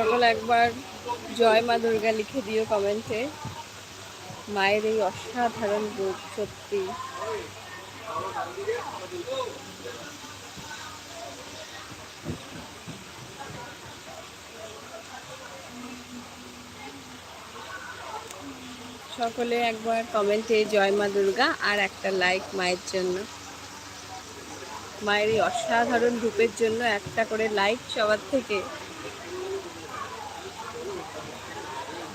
সকল একবার জয় মা দুর্গা লিখে দিও কমেন্টে। মায়ের এই অসাধারণ রূপ, সত্যি। সকলে একবার কমেন্টে জয় মা দুর্গা আর একটা লাইক মায়ের জন্য। মায়ের এই অসাধারণ রূপের জন্য একটা করে লাইক সবার থেকে।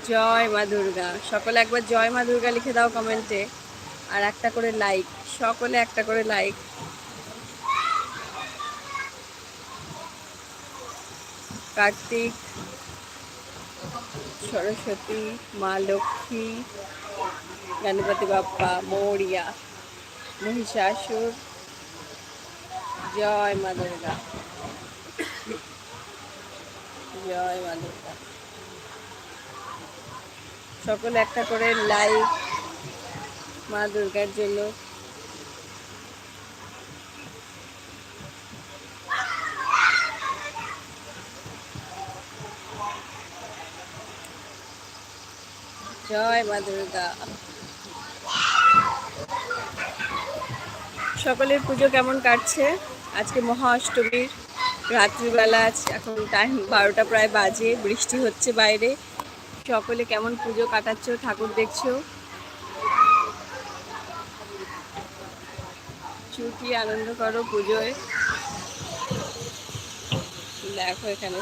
জয় মা দুর্গা। সকলে একবার জয় মা দুর্গা লিখে দাও কমেন্টে আর একটা করে লাইক সকলে একটা করে লাইক কার্তিক, সরস্বতী, মা লক্ষ্মী, গণপতি বাপ্পা, মৌরিয়া, মহিষাসুর। জয় মা দুর্গা। জয় মা দুর্গা। সকলে একটা করে লাইক মা দুর্গার জন্য। জয় মা দুর্গা। সকলের পুজো কেমন কাটছে? আজকে মহা অষ্টমীর রাত্রিবেলা, আজ এখন টাইম বারোটা প্রায় বাজে, বৃষ্টি হচ্ছে বাইরে। সকলে কেমন পুজো কাটাচ্ছ, ঠাকুর দেখছ? ছুটি আনন্দ করো পুজোয়। দেখো এখানে।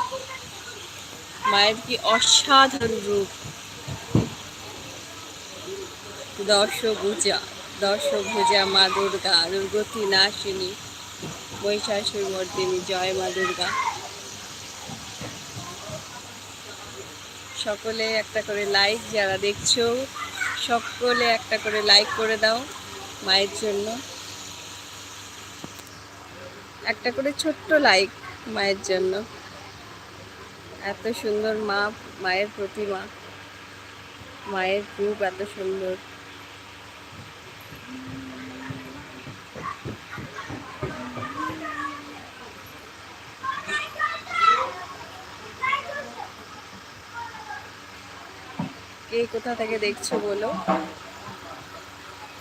মায়ের কি অসাধারণ রূপ। দশভুজা দশভুজা মা দুর্গা দুর্গতি নাশিনী মহিষাসুর মর্দিনী জয় মা দুর্গা। সকলে একটা করে লাইক যারা দেখছ, সকলে একটা করে লাইক করে দাও মায়ের জন্য। একটা করে ছোট্ট লাইক মায়ের জন্য। এত সুন্দর মা, মায়ের প্রতিমা, মায়ের রূপ এত সুন্দর। কোথা থেকে দেখছ বলো?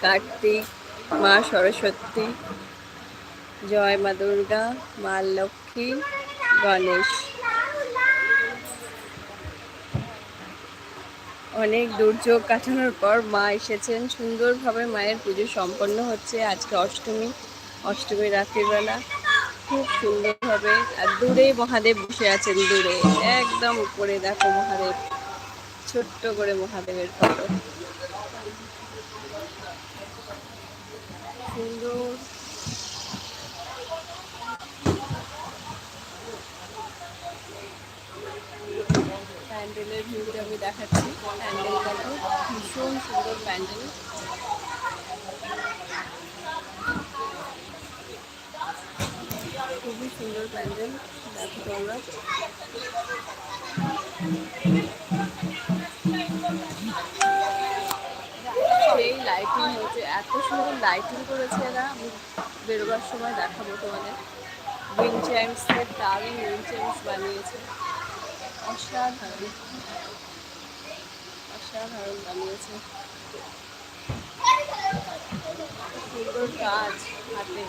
কার্তিক, মা সরস্বতী, জয় মা দুর্গা, মা লক্ষ্মী, গণেশ। অনেক দুর্যোগ কাটানোর পর মা এসেছেন। সুন্দরভাবে মায়ের পুজো সম্পন্ন হচ্ছে আজকে অষ্টমী অষ্টমী রাত্রিবেলা। খুব সুন্দরভাবে আর দূরে মহাদেব বসে আছেন, দূরে। একদম উপরে, দেখো মহাদেব। ছোট্ট করে মহাদেবের ফটো। সুন্দর। প্যান্ডেলের ভিউটা আমি দেখাচ্ছি। প্যান্ডেল দেখো, ভীষণ সুন্দর প্যান্ডেল। খুবই সুন্দর প্যান্ডেল, দেখো তোমরা। এত সুন্দর লাইটিং করেছে এরা। আমি বেরোবার সময় দেখাবো তোমাদের। উইং চ্যাম্পসের দারুণ উইং চ্যাম্পস বানিয়েছে। অসাধারণ। অসাধারণ বানিয়েছে। সুন্দর কাজ হাতে।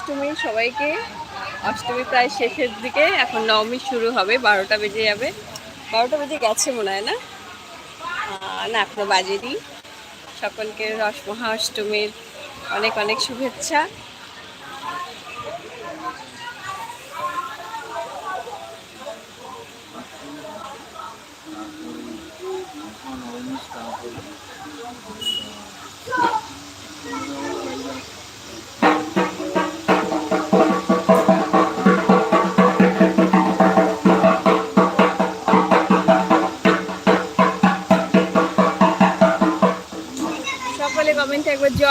অষ্টমী সবাইকে। অষ্টমী প্রায় শেষের দিকে, এখন নবমী শুরু হবে, বারোটা বেজে যাবে। বারোটা বেজে গেছে মনে হয় না? না, এখনও বাজেনি। সকলকে রস মহা অষ্টমীর অনেক অনেক শুভেচ্ছা।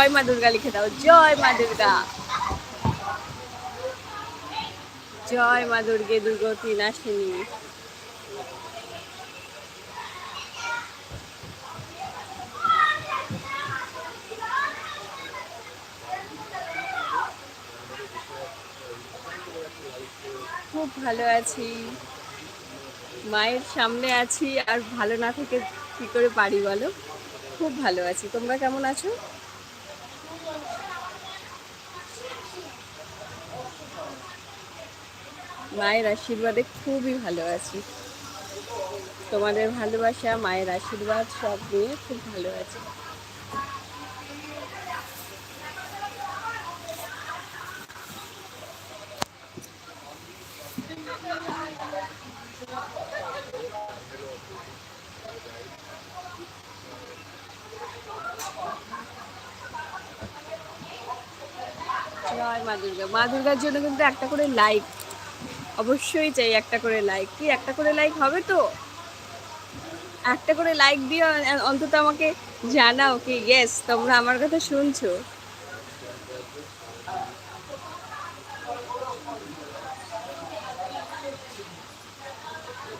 জয় মা দুর্গা লিখে দাও, জয় মা দুর্গা। জয় মা দুর্গে দুর্গতি নাশিনী খুব ভালো আছি। মায়ের সামনে আছি, আর ভালো না থেকে কি করে পারি বলো? খুব ভালো আছি। তোমরা কেমন আছো? মায়ের আশীর্বাদে খুবই ভালো আছি। তোমাদের ভালোবাসা, মায়ের আশীর্বাদ সব নিয়ে খুব ভালো আছি। জয় মা দুর্গা। মা দুর্গার জন্য কিন্তু একটা করে লাইক অবশ্যই চাই একটা করে লাইক কি, একটা করে লাইক হবে তো? একটা করে লাইক দিও, অন্তত আমাকে জানাও কি ইয়েস তোমরা আমার কথা শুনছো।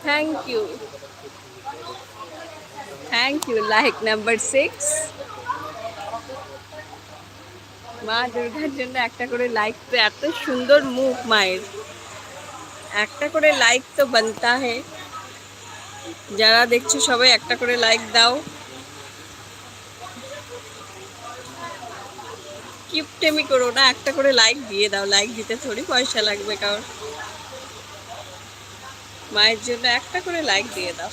Thank you thank you like number six মা দুর্গার জন্য একটা করে লাইক তো, এত সুন্দর মুখ মায়ের। একটা করে লাইক তো বানতা হে। যারা দেখছ সবাই একটা করে লাইক দাও। কিপটেমি করো না, একটা করে লাইক দিয়ে দাও। লাইক দিতে থোড়ি পয়সা লাগবে কারণ মায়ের জন্য একটা করে লাইক দিয়ে দাও।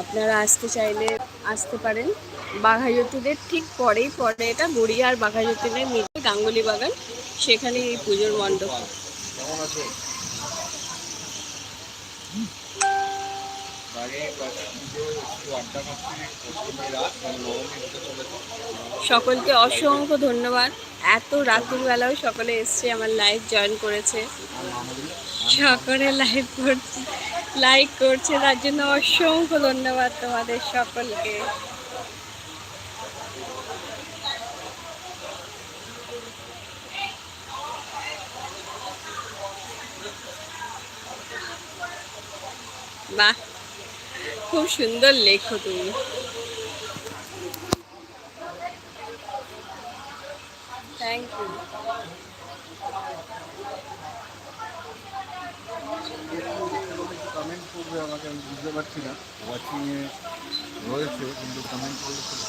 আপনারা আসতে চাইলে আসতে পারেন। বাঘাযতীনের ঠিক পরেই, পরে এটা গড়িয়া আর বাঘাযতীনের মিলে, গাঙ্গুলি বাগান। সেখানে এই পুজোর মণ্ডপ। সকলকে অসংখ্য ধন্যবাদ। এত রাতের বেলাও সকলে এসছে, আমার লাইভ জয়েন করেছে। সকলে লাইভ করছে। লাইক করছে, তার জন্য অসংখ্য ধন্যবাদ তোমাদের সকলকে। বাহ, খুব সুন্দর লেখো তুমি। থ্যাংক ইউ করবে আমাকে আমি বুঝতে পারছি না। ওয়াচিংয়ে রয়েছে কিন্তু কমেন্ট করলে খুব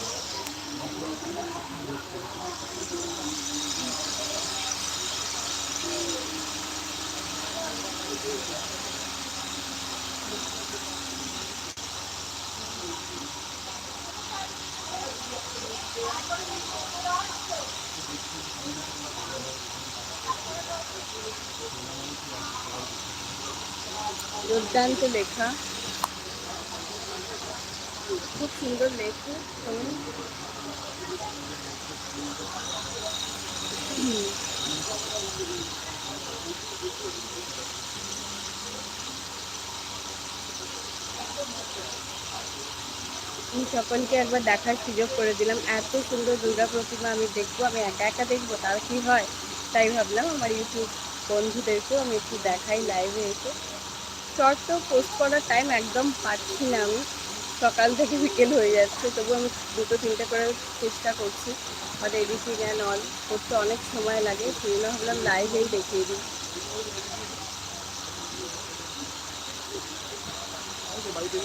দুর্দান্ত লেখা। খুব সুন্দর লেখো সকলকে একবার দেখার সুযোগ করে দিলাম। এত সুন্দর দুর্গা প্রতিমা আমি দেখব, আমি একা একা দেখব, তার কি হয়? তাই ভাবলাম আমার ইউটিউব বন্ধুদেরকেও আমি একটু দেখাই লাইভে এসে। শর্ট তো পোস্ট করার টাইম একদম পাচ্ছি না আমি। সকাল থেকে বিকেল হয়ে যাচ্ছে তবু আমি দুটো তিনটে করে চেষ্টা করছি। আর এডিটিং অ্যান্ড অল করতে অনেক সময় লাগে, সেই জন্য ভাবলাম লাইভেই দেখিয়ে দিই।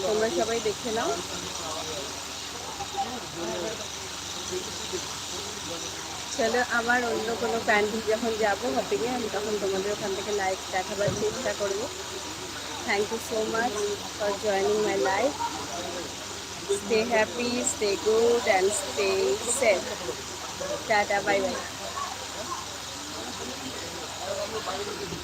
তোমরা সবাই দেখে নাও। চলো আমার অন্য কোনো প্যান্ডেল যখন যাব হপিংয়ে আমি তখন তোমাদের ওখান থেকে লাইভ দেখাবার চেষ্টা করব। Thank you so much for joining my life. Stay happy, stay good, and stay safe. Tata, bye bye.